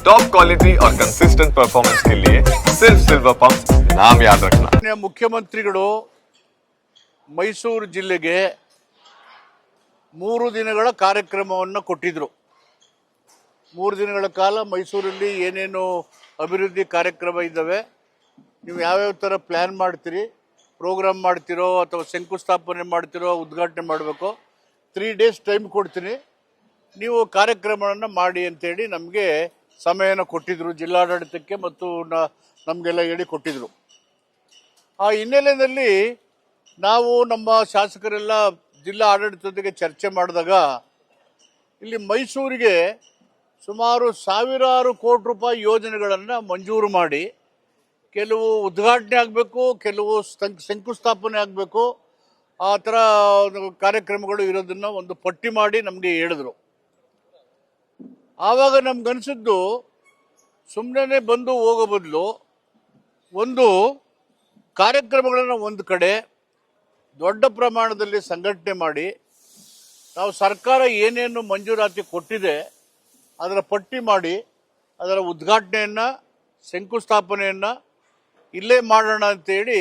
Top quality और consistent performance के लिए सिर्फ सिल्वर पंप नाम याद रखना ಮಾನ್ಯ ಮುಖ್ಯಮಂತ್ರಿಗಳು ಮೈಸೂರು ಜಿಲ್ಲೆಗೆ ಮೂರು ದಿನಗಳ ಕಾರ್ಯಕ್ರಮವನ್ನು ಕೊಟ್ಟಿದ್ರು ಮೂರು ದಿನಗಳ ಕಾಲ ಮೈಸೂರಲ್ಲಿ ಏನೇನು ಅಭಿವೃದ್ಧಿ ಕಾರ್ಯಕ್ರಮ ಇದ್ದಾವೆ ನೀವು ಯಾವ್ಯಾವ ಥರ ಪ್ಲ್ಯಾನ್ ಮಾಡ್ತೀರಿ ಪ್ರೋಗ್ರಾಮ್ ಮಾಡ್ತಿರೋ ಅಥವಾ ಶಂಕುಸ್ಥಾಪನೆ ಮಾಡ್ತಿರೋ ಉದ್ಘಾಟನೆ ಮಾಡಬೇಕು ತ್ರೀ ಡೇಸ್ ಟೈಮ್ ಕೊಡ್ತೀನಿ ನೀವು ಕಾರ್ಯಕ್ರಮವನ್ನು ಮಾಡಿ ಅಂತೇಳಿ ನಮಗೆ ಸಮಯನ ಕೊಟ್ಟಿದ್ರು ಜಿಲ್ಲಾಡಳಿತಕ್ಕೆ ಮತ್ತು ನಮಗೆಲ್ಲ ಹೇಳಿ ಕೊಟ್ಟಿದ್ರು. ಆ ಹಿನ್ನೆಲೆಯಲ್ಲಿ ನಾವು ನಮ್ಮ ಶಾಸಕರೆಲ್ಲ ಜಿಲ್ಲಾ ಆಡಳಿತದೊಂದಿಗೆ ಚರ್ಚೆ ಮಾಡಿದಾಗ ಇಲ್ಲಿ ಮೈಸೂರಿಗೆ ಸುಮಾರು ಸಾವಿರಾರು ಕೋಟಿ ರೂಪಾಯಿ ಯೋಜನೆಗಳನ್ನು ಮಂಜೂರು ಮಾಡಿ ಕೆಲವು ಉದ್ಘಾಟನೆ ಆಗಬೇಕು, ಕೆಲವು ಸ್ಥಂ- ಶಂಕುಸ್ಥಾಪನೆ ಆಗಬೇಕು, ಆ ಥರ ಕಾರ್ಯಕ್ರಮಗಳು ಇರೋದನ್ನು ಒಂದು ಪಟ್ಟಿ ಮಾಡಿ ನಮಗೆ ಹೇಳಿದ್ರು. ಆವಾಗ ನಮ್ಗನ್ಸಿದ್ದು ಸುಮ್ಮನೆ ಬಂದು ಹೋಗೋ ಬದಲು ಒಂದು ಕಾರ್ಯಕ್ರಮಗಳನ್ನು ಒಂದು ಕಡೆ ದೊಡ್ಡ ಪ್ರಮಾಣದಲ್ಲಿ ಸಂಘಟನೆ ಮಾಡಿ ನಾವು ಸರ್ಕಾರ ಏನೇನು ಮಂಜೂರಾತಿ ಕೊಟ್ಟಿದೆ ಅದರ ಪಟ್ಟಿ ಮಾಡಿ, ಅದರ ಉದ್ಘಾಟನೆಯನ್ನು, ಶಂಕುಸ್ಥಾಪನೆಯನ್ನು ಇಲ್ಲೇ ಮಾಡೋಣ ಅಂತೇಳಿ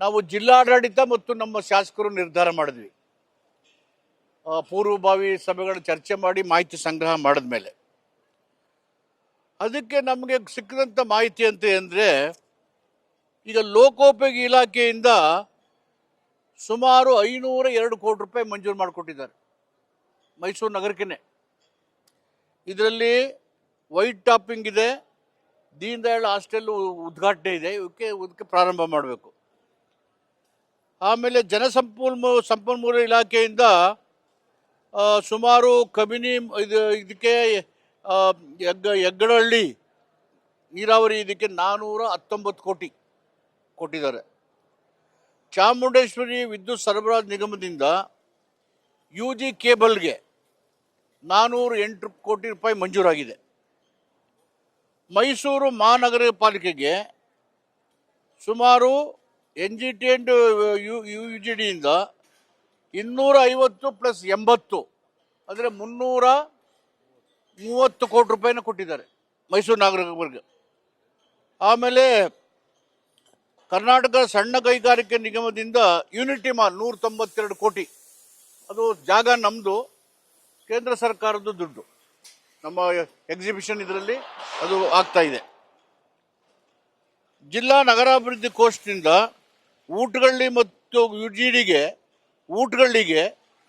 ನಾವು ಜಿಲ್ಲಾಡಳಿತ ಮತ್ತು ನಮ್ಮ ಶಾಸಕರು ನಿರ್ಧಾರ ಮಾಡಿದ್ವಿ. ಪೂರ್ವಭಾವಿ ಸಭೆಗಳ ಚರ್ಚೆ ಮಾಡಿ ಮಾಹಿತಿ ಸಂಗ್ರಹ ಮಾಡಿದ ಮೇಲೆ ಅದಕ್ಕೆ ನಮಗೆ ಸಿಕ್ಕಿದಂಥ ಮಾಹಿತಿ ಅಂತ ಅಂದರೆ, ಈಗ ಲೋಕೋಪಯೋಗಿ ಇಲಾಖೆಯಿಂದ ಸುಮಾರು ಐನೂರ ಎರಡು ಕೋಟಿ ರೂಪಾಯಿ ಮಂಜೂರು ಮಾಡಿಕೊಟ್ಟಿದ್ದಾರೆ, ಮೈಸೂರು ನಗರಕ್ಕೇ ಇದರಲ್ಲಿ ವೈಟ್ ಟಾಪಿಂಗ್ ಇದೆ ದೀನ್ ದಯಾಳ್ ಹಾಸ್ಟೆಲ್ ಉದ್ಘಾಟನೆ ಇದೆ, ಇವಕ್ಕೆ ಇದಕ್ಕೆ ಪ್ರಾರಂಭ ಮಾಡಬೇಕು. ಆಮೇಲೆ ಜನಸಂಪನ್ಮೂಲ ಸಂಪನ್ಮೂಲ ಇಲಾಖೆಯಿಂದ ಸುಮಾರು ಕಬಿನಿ, ಇದು, ಇದಕ್ಕೆ ಆ, ಯಗ್ಗ ನೀರಾವರಿ ಇದಕ್ಕೆ ನಾನ್ನೂರ ಹತ್ತೊಂಬತ್ತು ಕೋಟಿ ಕೊಟ್ಟಿದ್ದಾರೆ. ಚಾಮುಂಡೇಶ್ವರಿ ವಿದ್ಯುತ್ ಸರಬರಾಜು ನಿಗಮದಿಂದ ಯು ಜಿ ಕೇಬಲ್ಗೆ ನಾನ್ನೂರ ಎಂಟು ಕೋಟಿ ರೂಪಾಯಿ ಮಂಜೂರಾಗಿದೆ. ಮೈಸೂರು ಮಹಾನಗರ ಪಾಲಿಕೆಗೆ ಸುಮಾರು N G T and U U G ಡಿಯಿಂದ ಇನ್ನೂರ ಐವತ್ತು ಪ್ಲಸ್ ಎಂಬತ್ತು ಅಂದರೆ ಮುನ್ನೂರ ಮೂವತ್ತು ಕೋಟಿ ರೂಪಾಯಿನ ಕೊಟ್ಟಿದ್ದಾರೆ ಮೈಸೂರು ನಾಗರಿಕರಿಗೆ. ಆಮೇಲೆ ಕರ್ನಾಟಕ ಸಣ್ಣ ಕೈಗಾರಿಕೆ ನಿಗಮದಿಂದ ಯೂನಿಟಿ ಮಾಲ್ ನೂರ ತೊಂಬತ್ತೆರಡು ಕೋಟಿ. ಅದು ಜಾಗ ನಮ್ಮದು ಕೇಂದ್ರ ಸರ್ಕಾರದ ದುಡ್ಡು. ನಮ್ಮ ಎಕ್ಸಿಬಿಷನ್ ಇದರಲ್ಲಿ ಅದು ಆಗ್ತಾ ಇದೆ. ಜಿಲ್ಲಾ ನಗರಾಭಿವೃದ್ಧಿ ಕೋಶದಿಂದ ಊಟಗಳ್ಳಿ ಮತ್ತು ಯು ಜಿ ಡಿಗೆ ಊಟಗಳಿಗೆ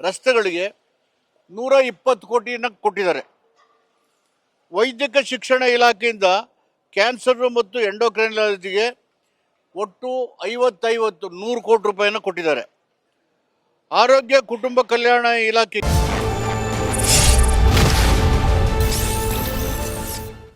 ರಸ್ತೆಗಳಿಗೆ ನೂರ ಇಪ್ಪತ್ತು ಕೋಟಿಯನ್ನು ಕೊಟ್ಟಿದ್ದಾರೆ. ವೈದ್ಯಕ ಶಿಕ್ಷಣ ಇಲಾಖೆಯಿಂದ ಕ್ಯಾನ್ಸರ್ ಮತ್ತು ಎಂಡೋಕ್ರೈನಾಲಜಿಗೆ ಒಟ್ಟು ಐವತ್ತೈವತ್ತು ನೂರು ಕೋಟಿ ರೂಪಾಯಿನ ಕೊಟ್ಟಿದ್ದಾರೆ. ಆರೋಗ್ಯ, ಕುಟುಂಬ ಕಲ್ಯಾಣ ಇಲಾಖೆ